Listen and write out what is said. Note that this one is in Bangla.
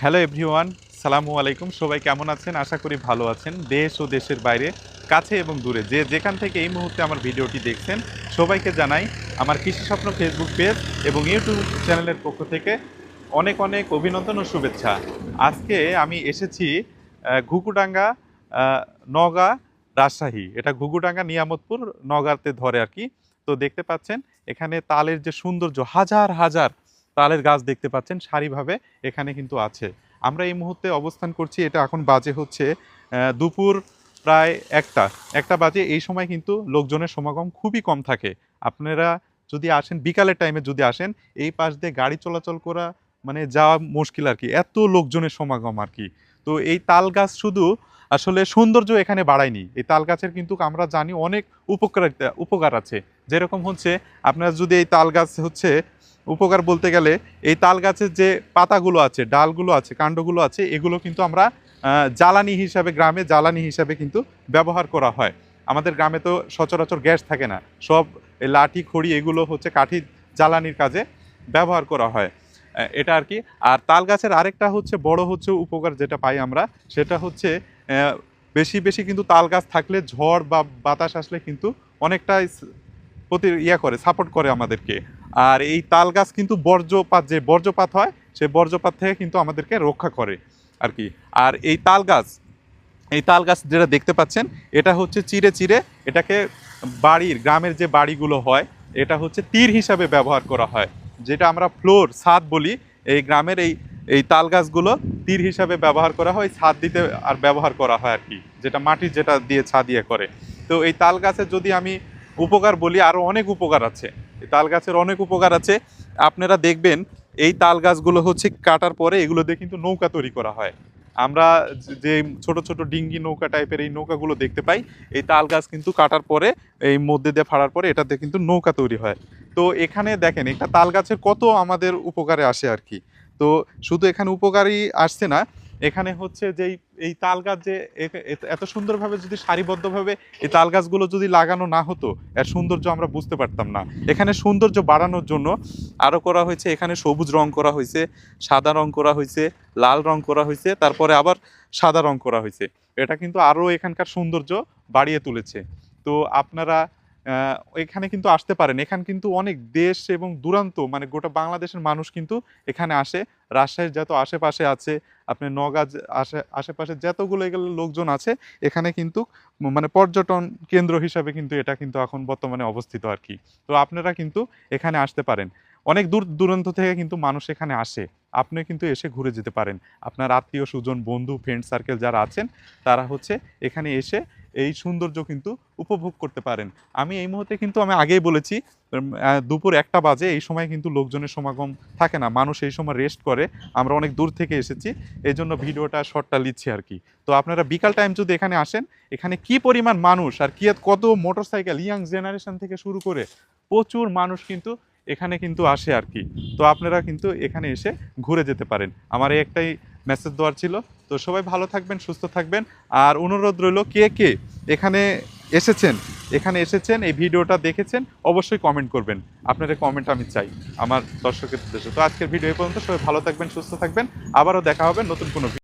হ্যালো এভরিওয়ান সালামু আলাইকুম। সবাই কেমন আছেন? আশা করি ভালো আছেন। দেশ ও দেশের বাইরে কাছে এবং দূরে যে যেখান থেকে এই মুহূর্তে আমার ভিডিওটি দেখছেন সবাইকে জানাই আমার কৃষি স্বপ্ন ফেসবুক পেজ এবং ইউটিউব চ্যানেলের পক্ষ থেকে অনেক অনেক অভিনন্দন ও শুভেচ্ছা। আজকে আমি এসেছি ঘুঘুডাঙ্গা আহ, রাজশাহী। এটা ঘুঘুডাঙ্গা নিয়ামতপুর নগাঁতে ধরে আর কি। তো দেখতে পাচ্ছেন এখানে তালের যে সৌন্দর্য হাজার হাজার তালের গাছ দেখতে পাচ্ছেন, সারিভাবে এখানে কিন্তু আছে। আমরা এই মুহূর্তে অবস্থান করছি, এটা এখন বাজে হচ্ছে দুপুর প্রায় একটা। একটা বাজে, এই সময় কিন্তু লোকজনের সমাগম খুবই কম থাকে। আপনারা যদি আসেন, বিকালের টাইমে যদি আসেন, এই পাশ দিয়ে গাড়ি চলাচল করা মানে যাওয়া মুশকিল আর কি, এত লোকজনের সমাগম আর কি। তো এই তাল গাছ শুধু আসলে সৌন্দর্য এখানে বাড়ায়নি। এই তাল গাছের কিন্তু আমরা জানি অনেক উপকারিতা, উপকার আছে। যেরকম হচ্ছে, আপনারা যদি এই তাল গাছ হচ্ছে উপকার বলতে গেলে এই তাল গাছের যে পাতাগুলো আছে, ডালগুলো আছে, কাণ্ডগুলো আছে, এগুলো কিন্তু আমরা জ্বালানি হিসাবে গ্রামে জ্বালানি হিসাবে কিন্তু ব্যবহার করা হয়। আমাদের গ্রামে তো সচরাচর গ্যাস থাকে না। সব লাঠি, খড়ি এগুলো হচ্ছে কাঠি জ্বালানির কাজে ব্যবহার করা হয়। এটা আর কি। আর তাল গাছের আরেকটা হচ্ছে বড় হচ্ছে উপকার যেটা পাই আমরা, সেটা হচ্ছে বেশি বেশি কিন্তু তাল গাছ থাকলে ঝড় বা বাতাস আসলে কিন্তু অনেকটাই প্রতি ইয়া করে, সাপোর্ট করে আমাদেরকে। আর এই তাল গাছ কিন্তু বর্জ্যপাত, যে বর্জ্যপাত হয়, সেই বর্জ্যপাত থেকে কিন্তু আমাদেরকে রক্ষা করে আর কি। আর এই তাল গাছ, এই তাল গাছ যেটা দেখতে পাচ্ছেন, এটা হচ্ছে চিড়ে চিড়ে, এটাকে বাড়ির, গ্রামের যে বাড়িগুলো হয়, এটা হচ্ছে তীর হিসাবে ব্যবহার করা হয়। যেটা আমরা ফ্লোর, ছাদ বলি, এই গ্রামের এই এই তাল গাছগুলো তীর হিসাবে ব্যবহার করা হয়, ছাদ দিতে আর ব্যবহার করা হয় আর কি, যেটা মাটির যেটা দিয়ে ছাদ দিয়ে করে। তো এই তাল গাছের যদি আমি উপকার বলি আরও অনেক উপকার আছে। তাল গাছের অনেক উপকার আছে। আপনারা দেখবেন, এই তাল গাছগুলো হচ্ছে কাটার পরে এগুলো দিয়ে কিন্তু নৌকা তৈরি করা হয়। আমরা যে ছোট ছোট ডিঙ্গি নৌকা টাইপের এই নৌকাগুলো দেখতে পাই, এই তাল গাছ কিন্তু কাটার পরে, এই মধ্যে দিয়ে ফাড়ার পরে এটাতে কিন্তু নৌকা তৈরি হয়। তো এখানে দেখেন, একটা তাল গাছের কত আমাদের উপকারে আসে আর কি। তো শুধু এখানে উপকারী আসছে না এখানে হচ্ছে যে এই- তাল গাছ যে এত সুন্দরভাবে যদি সারিবদ্ধভাবে এই তাল গাছগুলো যদি লাগানো না হতো, এর সৌন্দর্য আমরা বুঝতে পারতাম না। এখানে সৌন্দর্য বাড়ানোর জন্য আরও করা হয়েছে, এখানে সবুজ রং করা হয়েছে, সাদা রং করা হয়েছে, লাল রং করা হয়েছে, তারপরে আবার সাদা রং করা হয়েছে। এটা কিন্তু আরও এখানকার সৌন্দর্য বাড়িয়ে তুলেছে। তো আপনারা এখানে কিন্তু আসতে পারেন। এখানে কিন্তু অনেক দেশ এবং দূরান্ত মানে গোটা বাংলাদেশের মানুষ কিন্তু এখানে আসে। রাজশাহীর যত আশেপাশে আছে, আপনি নগাঁ আশে আশেপাশে যতগুলো এগুলো লোকজন আছে, এখানে কিন্তু মানে পর্যটন কেন্দ্র হিসাবে কিন্তু এটা কিন্তু এখন বর্তমানে অবস্থিত আর কি। তো আপনারা কিন্তু এখানে আসতে পারেন। অনেক দূর, দূরান্ত থেকে কিন্তু মানুষ এখানে আসে। আপনি কিন্তু এসে ঘুরে যেতে পারেন। আপনার আত্মীয় সুজন বন্ধু ফ্রেন্ড সার্কেল যারা আছেন, তারা হচ্ছে এখানে এসে এই সৌন্দর্য কিন্তু উপভোগ করতে পারেন। আমি এই মুহূর্তে কিন্তু আমি আগেই বলেছি দুপুর একটা বাজে, এই সময় কিন্তু লোকজনের সমাগম থাকে না, মানুষ এই সময় রেস্ট করে, আমরা অনেক দূর থেকে এসেছি এই জন্য ভিডিওটা শর্টটা লিচ্ছি আর কি। তো আপনারা বিকাল টাইম যদি এখানে আসেন, এখানে কি পরিমাণ মানুষ আর কি কত মোটরসাইকেল ইয়াং জেনারেশন থেকে শুরু করে প্রচুর মানুষ কিন্তু এখানে কিন্তু আসে আর কি। তো আপনারা কিন্তু এখানে এসে ঘুরে যেতে পারেন। আমার এই একটাই মেসেজ দেওয়ার ছিল তো সবাই ভালো থাকবেন, সুস্থ থাকবেন। আর অনুরোধ রইল, কে কে এখানে এসেছেন এখানে এসেছেন, এই ভিডিওটা দেখেছেন, অবশ্যই কমেন্ট করবেন। আপনাদের কমেন্ট আমি চাই, আমার দর্শকের উদ্দেশ্যে। তো আজকের ভিডিও এই পর্যন্ত, সবাই ভালো থাকবেন, সুস্থ থাকবেন। আবারও দেখা হবে নতুন কোনো